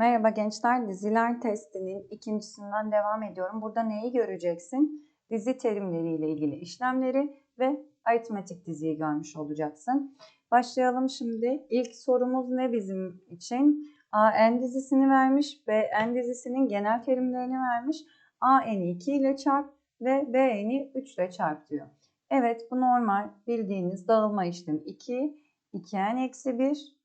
Merhaba gençler, diziler testinin ikincisinden devam ediyorum. Burada neyi göreceksin? Dizi terimleriyle ilgili işlemleri ve aritmetik diziyi görmüş olacaksın. Başlayalım şimdi. İlk sorumuz ne bizim için? A n dizisini vermiş, B n dizisinin genel terimlerini vermiş. A n'i 2 ile çarp ve B n'i 3 ile çarp diyor. Evet bu normal bildiğiniz dağılma işlemi 2, 2n eksi 1,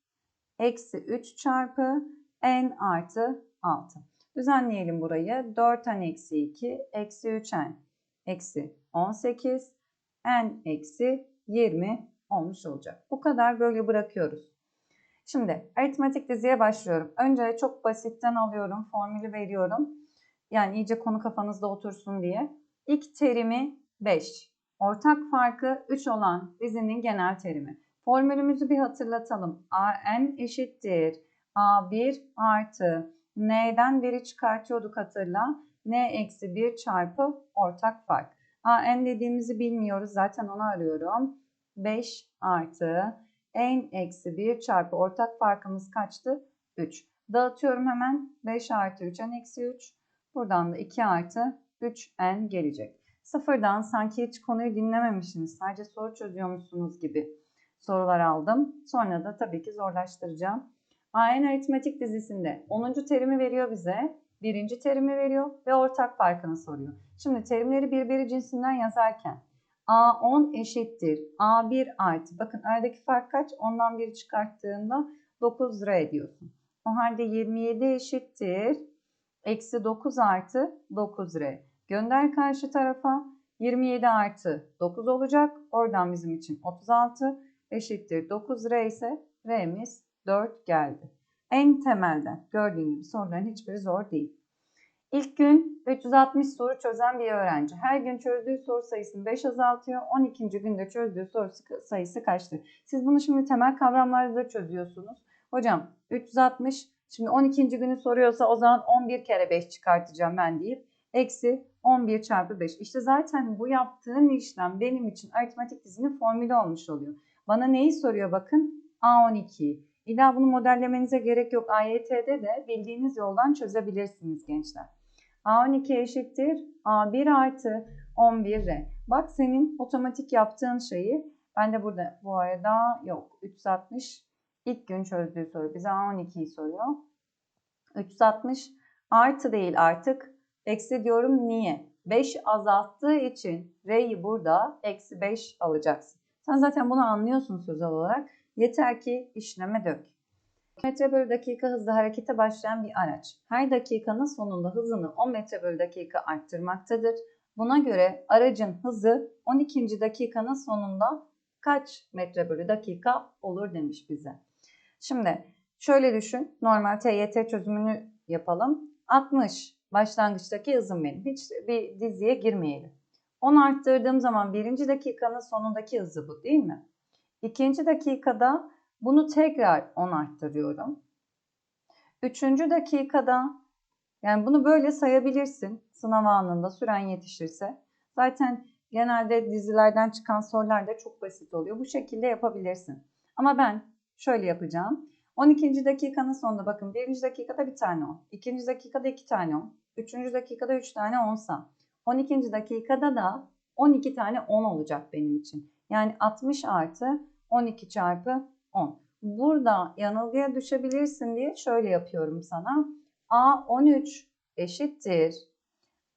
eksi 3 çarpı n artı 6. Düzenleyelim burayı. 4n eksi 2 eksi 3n eksi 18 n eksi 20 olmuş olacak. Bu kadar böyle bırakıyoruz. Şimdi aritmetik diziye başlıyorum. Önce çok basitten alıyorum. Formülü veriyorum. Yani iyice konu kafanızda otursun diye. İlk terimi 5. Ortak farkı 3 olan dizinin genel terimi. Formülümüzü bir hatırlatalım. a n eşittir A1 artı N'den 1'i çıkartıyorduk hatırla. N eksi 1 çarpı ortak fark. A N dediğimizi bilmiyoruz. Zaten onu arıyorum. 5 artı N eksi 1 çarpı ortak farkımız kaçtı? 3. Dağıtıyorum hemen. 5 artı 3 N eksi 3. Buradan da 2 artı 3 N gelecek. Sıfırdan sanki hiç konuyu dinlememişsiniz. Sadece soru çözüyormuşsunuz gibi sorular aldım. Sonra da tabii ki zorlaştıracağım. AN aritmetik dizisinde 10. terimi veriyor bize, birinci terimi veriyor ve ortak farkını soruyor. Şimdi terimleri birbiri cinsinden yazarken A10 eşittir A1 artı. Bakın aradaki fark kaç? Ondan biri çıkarttığında 9 lira ediyorsun. O halde 27 eşittir. Eksi 9 artı 9 lira. Gönder karşı tarafa. 27 artı 9 olacak. Oradan bizim için 36 eşittir 9 lira ise R'miz 4 geldi. En temelden gördüğün gibi soruların hiçbiri zor değil. İlk gün 360 soru çözen bir öğrenci. Her gün çözdüğü soru sayısını 5 azaltıyor. 12. günde çözdüğü soru sayısı kaçtır? Siz bunu şimdi temel kavramlarda da çözüyorsunuz. Hocam 360 şimdi 12. günü soruyorsa o zaman 11 kere 5 çıkartacağım ben deyip eksi 11 çarpı 5. İşte zaten bu yaptığın işlem benim için aritmetik dizinin formülü olmuş oluyor. Bana neyi soruyor bakın? A12'yi. İlla bunu modellemenize gerek yok. AYT'de de bildiğiniz yoldan çözebilirsiniz gençler. A12 eşittir A1 artı 11R. Bak senin otomatik yaptığın şeyi ben de burada bu arada yok 360 ilk gün çözdüğü soru bize A12'yi soruyor. 360 artı değil artık eksi diyorum niye? 5 azalttığı için R'yi burada eksi 5 alacaksın. Sen zaten bunu anlıyorsun sözel olarak. Yeter ki işleme dök. Metre bölü dakika hızla harekete başlayan bir araç. Her dakikanın sonunda hızını 10 metre bölü dakika arttırmaktadır. Buna göre aracın hızı 12. dakikanın sonunda kaç metre bölü dakika olur demiş bize. Şimdi şöyle düşün. Normal TYT çözümünü yapalım. 60 başlangıçtaki hızım benim. Hiç bir diziye girmeyelim. 10 arttırdığım zaman birinci dakikanın sonundaki hızı bu değil mi? İkinci dakikada bunu tekrar 10 arttırıyorum. Üçüncü dakikada yani bunu böyle sayabilirsin sınav anında süren yetişirse. Zaten genelde dizilerden çıkan sorular da çok basit oluyor. Bu şekilde yapabilirsin. Ama ben şöyle yapacağım. 12. dakikanın sonunda bakın 1. dakikada bir tane 10. 2. dakikada 2 tane 10. 3. dakikada 3 tane 10 sa. 12. dakikada da 12 tane 10 olacak benim için. Yani 60 artı 12 çarpı 10. Burada yanılgıya düşebilirsin diye şöyle yapıyorum sana. A13 eşittir.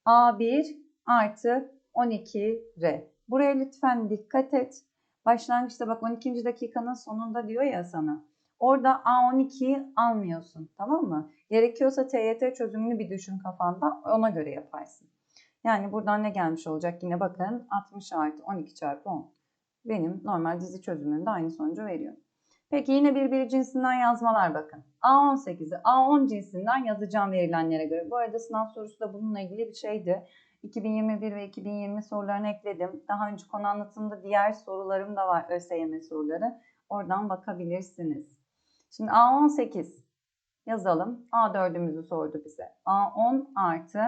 A1 artı 12R. Buraya lütfen dikkat et. Başlangıçta bak 12. dakikanın sonunda diyor ya sana. Orada A12'yi almıyorsun tamam mı? Gerekiyorsa TYT çözümünü bir düşün kafanda ona göre yaparsın. Yani buradan ne gelmiş olacak? Yine bakın 60 artı 12 çarpı 10. Benim normal dizi çözümünde aynı sonucu veriyor. Peki yine birbiri cinsinden yazmalar bakın. A18'i A10 cinsinden yazacağım verilenlere göre. Bu arada sınav sorusu da bununla ilgili bir şeydi. 2021 ve 2020 sorularını ekledim. Daha önce konu anlatımında diğer sorularım da var ÖSYM soruları. Oradan bakabilirsiniz. Şimdi A18 yazalım. A4'ümüzü sordu bize. A10 artı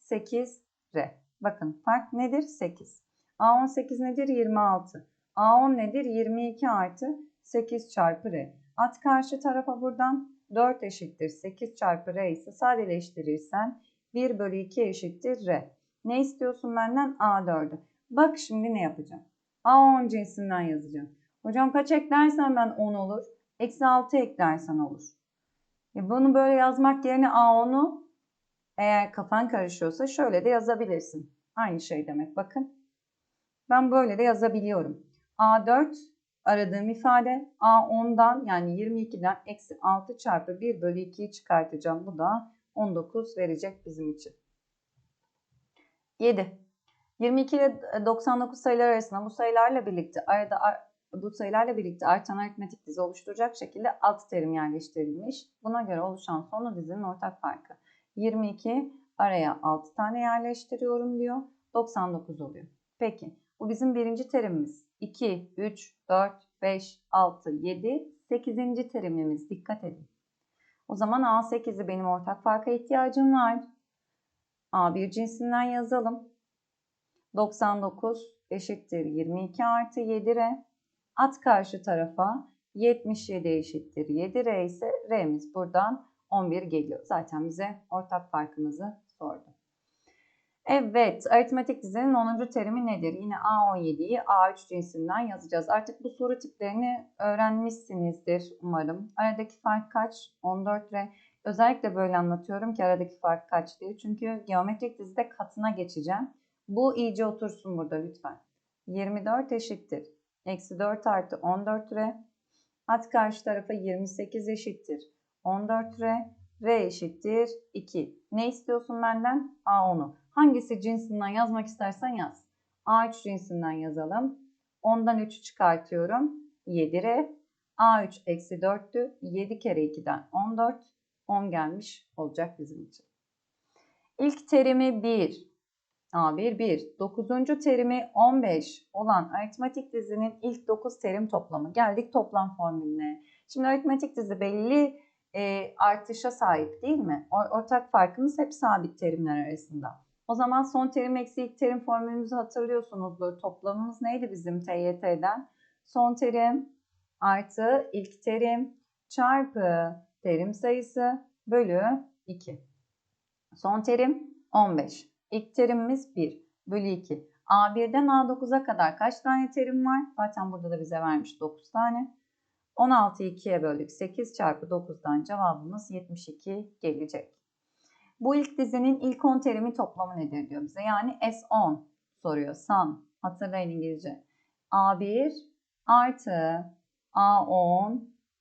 8R. Bakın fark nedir? 8. A18 nedir? 26. A10 nedir? 22 artı 8 çarpı R. At karşı tarafa buradan 4 eşittir 8 çarpı R ise sadeleştirirsen 1 bölü 2 eşittir R. Ne istiyorsun benden? A4'ü. Bak şimdi ne yapacağım? A10 cinsinden yazacağım. Hocam kaç eklersen ben 10 olur. Eksi 6 eklersen olur. E bunu böyle yazmak yerine A10'u eğer kafan karışıyorsa şöyle de yazabilirsin. Aynı şey demek bakın. Ben böyle de yazabiliyorum. A4 aradığım ifade A10'dan yani 22'den eksi 6 çarpı 1 bölü 2'yi çıkartacağım. Bu da 19 verecek bizim için. 7. 22 ile 99 sayılar arasında bu sayılarla birlikte arada bu sayılarla birlikte artan aritmetik dizi oluşturacak şekilde alt terim yerleştirilmiş. Buna göre oluşan sonu dizinin ortak farkı. 22 araya 6 tane yerleştiriyorum diyor. 99 oluyor. Peki bu bizim birinci terimimiz. 2, 3, 4, 5, 6, 7, 8. terimimiz. Dikkat edin. O zaman A8'i benim ortak farka ihtiyacım var. A1 cinsinden yazalım. 99 eşittir 22 artı 7R. At karşı tarafa 77 eşittir 7R ise R'miz buradan 11 geliyor. Zaten bize ortak farkımızı sordu. Evet, aritmetik dizinin 10. terimi nedir? Yine A17'yi A3 cinsinden yazacağız. Artık bu soru tiplerini öğrenmişsinizdir umarım. Aradaki fark kaç? 14 ve özellikle böyle anlatıyorum ki aradaki fark kaç diye. Çünkü geometrik dizide katına geçeceğim. Bu iyice otursun burada lütfen. 24 eşittir. Eksi 4 artı 14 re. At karşı tarafa 28 eşittir. 14 re. R eşittir 2. Ne istiyorsun benden? A10'u. Hangisi cinsinden yazmak istersen yaz. A3 cinsinden yazalım. 10'dan 3'ü çıkartıyorum. 7R. A3 eksi 4'tü. 7 kere 2'den 14. 10 gelmiş olacak bizim için. İlk terimi 1. A1 1. 9. terimi 15 olan aritmetik dizinin ilk 9 terim toplamı. Geldik toplam formülüne. Şimdi aritmetik dizi belli e, artışa sahip değil mi? Ortak farkımız hep sabit terimler arasında. O zaman son terim eksi ilk terim formülümüzü hatırlıyorsunuzdur. Toplamımız neydi bizim TYT'den? Son terim artı ilk terim çarpı terim sayısı bölü 2. Son terim 15. İlk terimimiz 1 bölü 2. A1'den A9'a kadar kaç tane terim var? Zaten burada da bize vermiş 9 tane. 16'yı 2'ye böldük. 8 çarpı 9'dan cevabımız 72 gelecek. Bu ilk dizinin ilk 10 terimi toplamı nedir diyor bize. Yani S10 soruyor. Sum. Hatırlayın İngilizce. A1 artı A10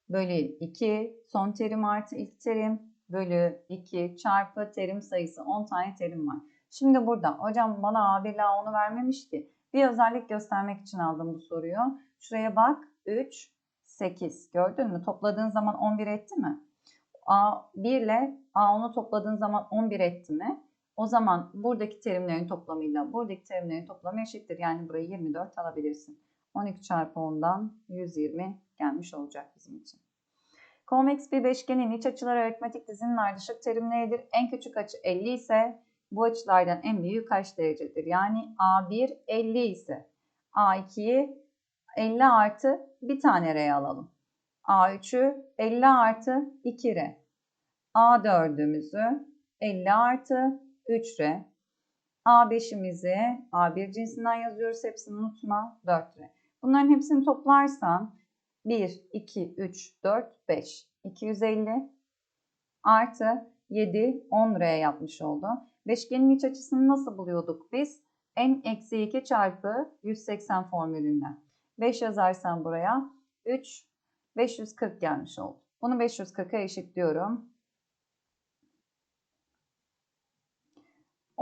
bölü 2 son terim artı ilk terim bölü 2 çarpı terim sayısı 10 tane terim var. Şimdi burada hocam bana A1 ile A10'u vermemiş ki. Bir özellik göstermek için aldım bu soruyu. Şuraya bak 3, 8 gördün mü? Topladığın zaman 11 etti mi? A1 ile A10'u topladığın zaman 11 etti mi? O zaman buradaki terimlerin toplamıyla buradaki terimlerin toplamı eşittir. Yani burayı 24 alabilirsin. 12 çarpı 10'dan 120 gelmiş olacak bizim için. Konveks bir beşgenin iç açıları aritmetik dizinin ardışık terimleridir. En küçük açı 50 ise bu açılardan en büyüğü kaç derecedir? Yani A1 50 ise A2'yi 50 artı bir tane R alalım. A3'ü 50 artı 2R. A4'ümüzü 50 artı 3R. A5'imizi A1 cinsinden yazıyoruz. Hepsini unutma. 4R. Bunların hepsini toplarsan 1, 2, 3, 4, 5. 250 artı 7, 10R yapmış oldu. Beşgenin iç açısını nasıl buluyorduk biz? n eksi 2 çarpı 180 formülünden. 5 yazarsan buraya 3 540 gelmiş oldu. Bunu 540'a eşitliyorum.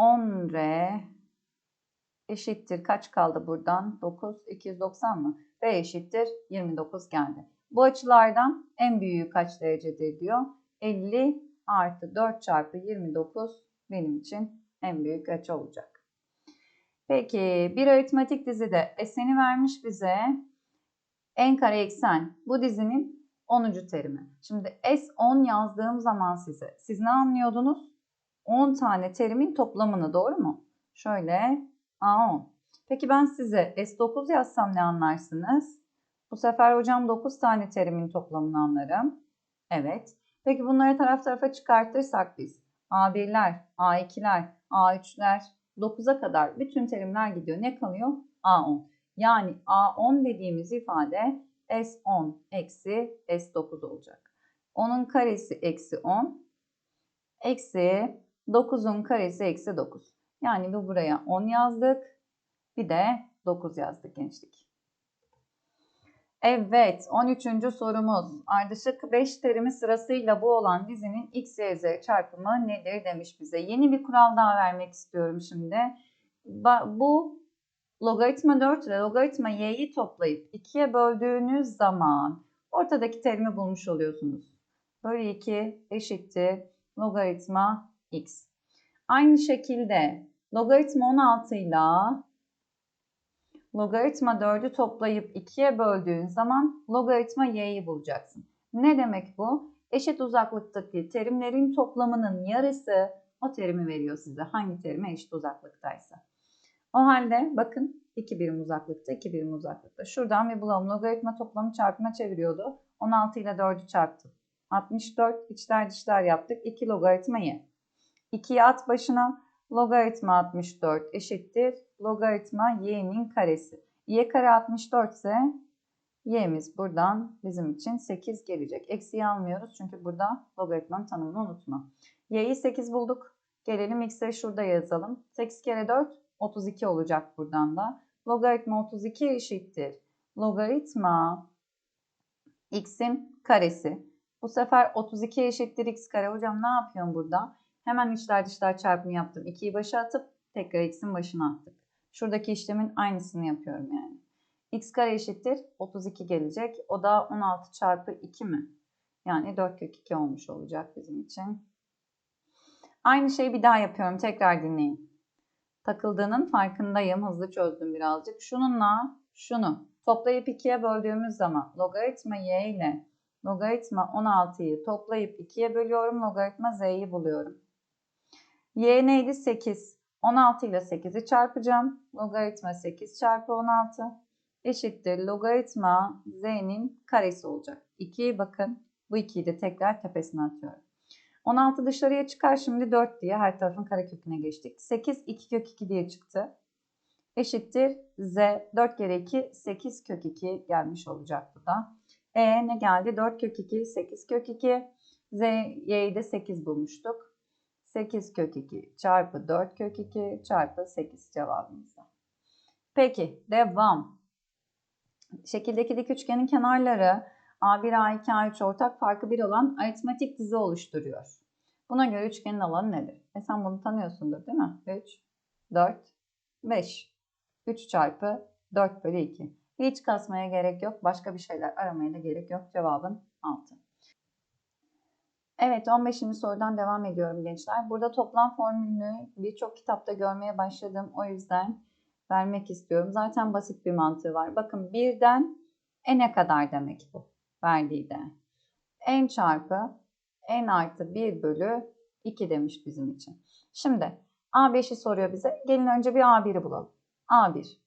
10R eşittir. Kaç kaldı buradan? 9, 290 mı? R eşittir 29 geldi. Bu açılardan en büyüğü kaç derecedir diyor. 50 artı 4 çarpı 29 benim için en büyük açı olacak. Peki bir aritmetik dizide S'ni vermiş bize n kare eksen bu dizinin 10. terimi. Şimdi S10 yazdığım zaman size siz ne anlıyordunuz? 10 tane terimin toplamını doğru mu? Şöyle A10. Peki ben size S9 yazsam ne anlarsınız? Bu sefer hocam 9 tane terimin toplamını anlarım. Evet. Peki bunları taraf tarafa çıkartırsak biz A1'ler, A2'ler, A3'ler 9'a kadar bütün terimler gidiyor. Ne kalıyor? A10. Yani A10 dediğimiz ifade S10 eksi S9 olacak. 10'un karesi eksi 10 eksi 9'un karesi eksi 9. Yani bu buraya 10 yazdık. Bir de 9 yazdık gençlik. Evet 13. sorumuz. Ardışık 5 terimi sırasıyla bu olan dizinin x, y, z çarpımı nedir demiş bize. Yeni bir kural daha vermek istiyorum şimdi. Bu logaritma 4 ile logaritma y'yi toplayıp 2'ye böldüğünüz zaman ortadaki terimi bulmuş oluyorsunuz. Bölü 2 eşittir logaritma x. Aynı şekilde logaritma 16 ile logaritma 4'ü toplayıp 2'ye böldüğün zaman logaritma y'yi bulacaksın. Ne demek bu? Eşit uzaklıktaki terimlerin toplamının yarısı o terimi veriyor size. Hangi terime eşit uzaklıktaysa. O halde bakın 2 birim uzaklıkta, 2 birim uzaklıkta. Şuradan bir bulalım. Logaritma toplamı çarpıma çeviriyordu. 16 ile 4'ü çarptım. 64 içler dışlar yaptık. 2 logaritma y. 2'yi at başına. Logaritma 64 eşittir. Logaritma y'nin karesi. y kare 64 ise y'miz buradan bizim için 8 gelecek. Eksiği almıyoruz çünkü burada logaritmanın tanımını unutma. y'yi 8 bulduk. Gelelim x'e şurada yazalım. 8 kere 4 32 olacak buradan da. Logaritma 32 eşittir. Logaritma x'in karesi. Bu sefer 32 eşittir x kare. Hocam ne yapıyorum burada? Hemen içler dışlar çarpımı yaptım. 2'yi başa atıp tekrar x'in başına attık. Şuradaki işlemin aynısını yapıyorum yani. x kare eşittir 32 gelecek. O da 16 çarpı 2 mi? Yani 4 kök 2 olmuş olacak bizim için. Aynı şeyi bir daha yapıyorum. Tekrar dinleyin. Takıldığının farkındayım. Hızlı çözdüm birazcık. Şununla şunu toplayıp 2'ye böldüğümüz zaman logaritma y ile logaritma 16'yı toplayıp 2'ye bölüyorum. Logaritma z'yi buluyorum. Y neydi? 8. 16 ile 8'i çarpacağım. Logaritma 8 çarpı 16 eşittir. Logaritma z'nin karesi olacak. 2'yi bakın. Bu 2'yi de tekrar tepesine atıyorum. 16 dışarıya çıkar şimdi 4 diye her tarafın kareköküne geçtik. 8 2 kök 2 diye çıktı. Eşittir z 4 kere 2 8 kök 2 gelmiş olacak bu da. E ne geldi? 4 kök 2 8 kök 2 z y'yi de 8 bulmuştuk. 8 kök 2 çarpı 4 kök 2 çarpı 8 cevabımızda. Peki devam. Şekildeki dik üçgenin kenarları A1, A2, A3 ortak farkı 1 olan aritmetik dizi oluşturuyor. Buna göre üçgenin alanı nedir? E sen bunu tanıyorsundur değil mi? 3, 4, 5. 3 çarpı 4 bölü 2. Hiç kasmaya gerek yok. Başka bir şeyler aramaya da gerek yok. Cevabın 6. Evet 15. sorudan devam ediyorum gençler. Burada toplam formülünü birçok kitapta görmeye başladım. O yüzden vermek istiyorum. Zaten basit bir mantığı var. Bakın birden n'e kadar demek bu verdiği değer. n çarpı n artı 1 bölü 2 demiş bizim için. Şimdi A5'i soruyor bize. Gelin önce bir A1'i bulalım. A1.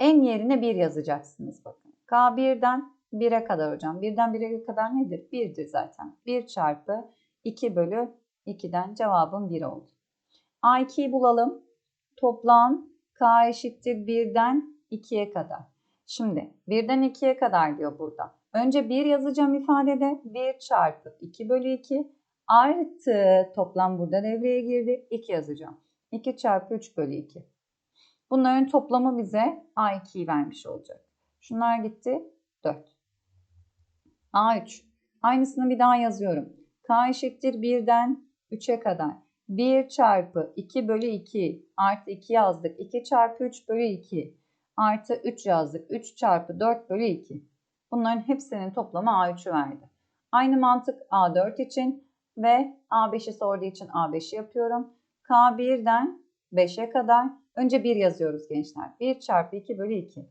n yerine 1 yazacaksınız bakın. K1'den 1'e kadar hocam. 1'den 1'e kadar nedir? 1'dir zaten. 1 çarpı 2 bölü 2'den cevabım 1 oldu. A2'yi bulalım. Toplam K eşittir 1'den 2'ye kadar. Şimdi 1'den 2'ye kadar diyor burada. Önce 1 yazacağım ifadede 1 çarpı 2 bölü 2 artı toplam burada devreye girdi 2 yazacağım. 2 çarpı 3 bölü 2. Bunların toplamı bize A2'yi vermiş olacak. Şunlar gitti 4. A3. Aynısını bir daha yazıyorum. K eşittir 1'den 3'e kadar. 1 çarpı 2 bölü 2 artı 2 yazdık. 2 çarpı 3 bölü 2 artı 3 yazdık. 3 çarpı 4 bölü 2. Bunların hepsinin toplamı A3'ü verdi. Aynı mantık A4 için ve A5'i sorduğu için A5'i yapıyorum. K1'den 5'e kadar önce 1 yazıyoruz gençler. 1 çarpı 2 bölü 2.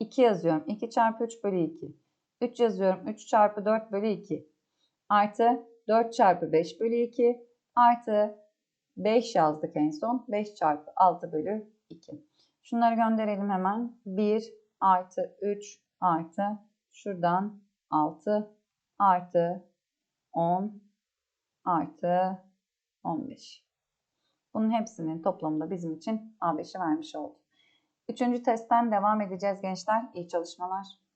2 yazıyorum. 2 çarpı 3 bölü 2. 3 yazıyorum. 3 çarpı 4 bölü 2. Artı 4 çarpı 5 bölü 2. Artı 5 yazdık en son. 5 çarpı 6 bölü 2. Şunları gönderelim hemen. 1 artı 3 artı şuradan 6 artı 10 artı 15. Bunun hepsinin toplamında bizim için A5'i vermiş oldu. Üçüncü testten devam edeceğiz gençler. İyi çalışmalar.